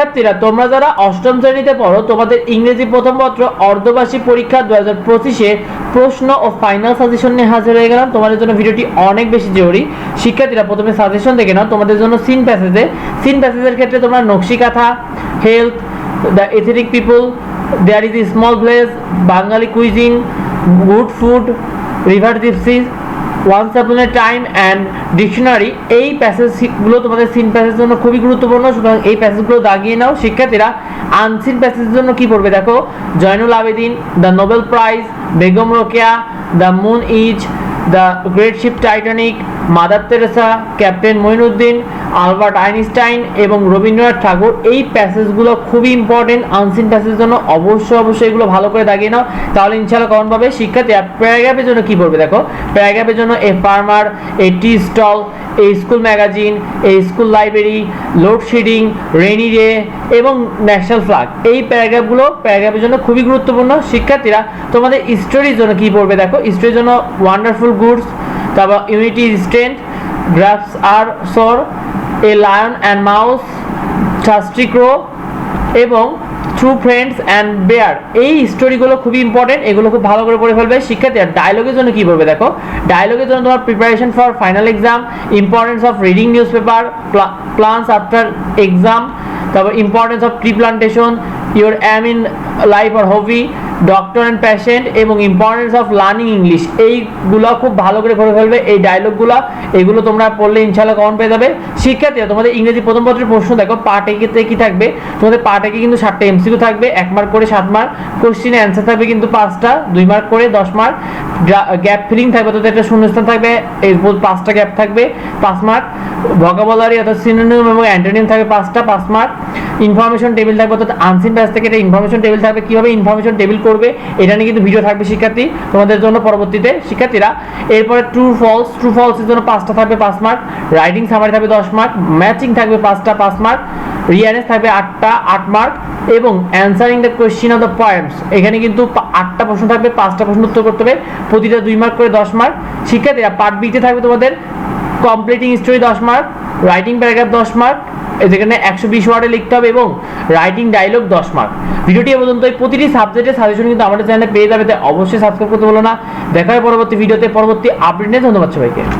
শিক্ষার্থীরা, তোমরা যারা অষ্টম শ্রেণীতে পড়ো, তোমাদের ইংরেজি প্রথম পত্র অর্ধবার্ষিক পরীক্ষা দু হাজার পঁচিশে প্রশ্ন ও ফাইনাল সাজেশন নিয়ে হাজির হয়ে গেলাম। তোমাদের জন্য ভিডিওটি অনেক বেশি জরুরি। শিক্ষার্থীরা প্রথমে সাজেশন দেখে নাও। তোমাদের জন্য সিন প্যাসেজে সিন প্যাসেজের ক্ষেত্রে তোমরা nakshi kantha health the ethnic people there is small place Bangali cuisine good food river gypsies once upon a time and dictionary এই প্যাসেজগুলো তোমাদের সিন প্যাসেজের জন্য খুবই গুরুত্বপূর্ণ, সুতরাং এই প্যাসেজগুলো দাগিয়ে নাও। শিক্ষার্থীরা আনসিন প্যাসেজের জন্য কি পড়বে দেখো? Zainul Abedin the Nobel prize Begum Rokeya the moon is the great ship Titanic mother Teresa captain Moinuddin, Albert Einstein এবং রবীন্দ্রনাথ ঠাকুর, এই প্যাসেজগুলো খুবই ইম্পর্টেন্ট আনসিন প্যাসেজের জন্য অবশ্যই অবশ্যই এগুলো ভালো করে দাগিয়ে নাও। তাহলে ইনশাল্লাহ কমন পাবে? শিক্ষার্থীরা প্যারাগ্রাফের জন্য কি পড়বে দেখো? প্যারাগ্রাফের জন্য a farmer a tea stall a school magazine a school library load shedding rainy day এবং ন্যাশনাল ফ্ল্যাগ এই প্যারাগ্রাফগুলো প্যারাগ্রাফের জন্য খুবই গুরুত্বপূর্ণ। শিক্ষার্থীরা, তোমাদের স্টোরির জন্য কি পড়বে দেখো? স্টোরির জন্য ওয়ান্ডারফুল গুডস তারপর unity strength grapes are sour a lion and mouse Shastri crow এবং ট্রু ফ্রেন্ডস অ্যান্ড বেয়ার এই স্টোরিগুলো খুবই ইম্পর্টেন্ট এগুলো খুব ভালো করে পড়ে ফেলবে শিক্ষার্থী আর ডায়লগের জন্য কি বলবে দেখো? ডায়লগের জন্য তোমার preparation for final exam importance of reading newspaper plans after exam তারপর importance of tree plantation your aim in life R hobby doctor and patient এবং ইম্পর্টেন্স অফ লার্নিং ইংলিশ এইগুলো খুব ভালো করে পড়ে ফেলবে। এই ডায়লগগুলো এগুলো তোমরা পড়লে ইনশাল্লাহ কমন পেয়ে যাবে। শিক্ষার্থীরা, তোমাদের ইংরেজি প্রথম পত্রের প্রশ্ন দেখো পার্ট এতে কি থাকবে? তোমাদের পার্ট একে কিন্তু সাতটা এমসিকিউ থাকবে, এক মার্ক করে সাত মার্ক কোশ্চিনে অ্যান্সার থাকবে কিন্তু পাঁচটা, দুই মার্ক করে দশ মার্ক গ্যাপ ফিলিং থাকবে তোদের একটা শূন্যস্থান থাকবে, এরপর পাঁচটা গ্যাপ থাকবে, পাঁচ মার্ক ভোকাবুলারি অর্থাৎ সিনোনিম এবং অ্যান্টোনিম থাকবে পাঁচটা, পাঁচ মার্ক ইনফরমেশন টেবিল থাকবে, অর্থাৎ আনসিন প্যাস থেকে এটা ইনফরমেশন টেবিল থাকবে। কীভাবে ইনফরমেশন টেবিল করবে, এটা নিয়ে কিন্তু ভিডিও থাকবে শিক্ষার্থী, তোমাদের জন্য পরবর্তীতে শিক্ষার্থীরা। এরপরে ট্রু ফলস ট্রু ফলসের জন্য পাঁচটা থাকবে পাঁচ মার্ক রাইটিং সামারি থাকবে দশ মার্ক ম্যাচিং থাকবে পাঁচটা পাঁচ মার্ক রিয়ানেস থাকবে আটটা আট মার্ক এবং answering the question of the points এখানে কিন্তু আটটা প্রশ্ন থাকবে, পাঁচটা প্রশ্ন উত্তর করতে হবে, প্রতিটা দুই মার্ক করে দশ মার্ক শিক্ষার্থীরা পার্ট বিতে থাকবে তোমাদের কমপ্লিটিং স্টোরি দশ মার্ক রাইটিং প্যারাগ্রাফ দশ মার্ক যেখানে একশো বিশ ওয়ার্ডে লিখতে হবে এবং রাইটিং ডায়লগ দশ মার্ক ভিডিওটি পর্যন্ত এই প্রতিটি সাবজেক্টের সাজেশন কিন্তু আমাদের চ্যানেলে পেয়ে যাবে, তাই অবশ্যই সাবস্ক্রাইব করতে বলো না। দেখা পরবর্তী ভিডিওতে পরবর্তী আপডেট নিয়ে ধন্যবাদ সবাইকে।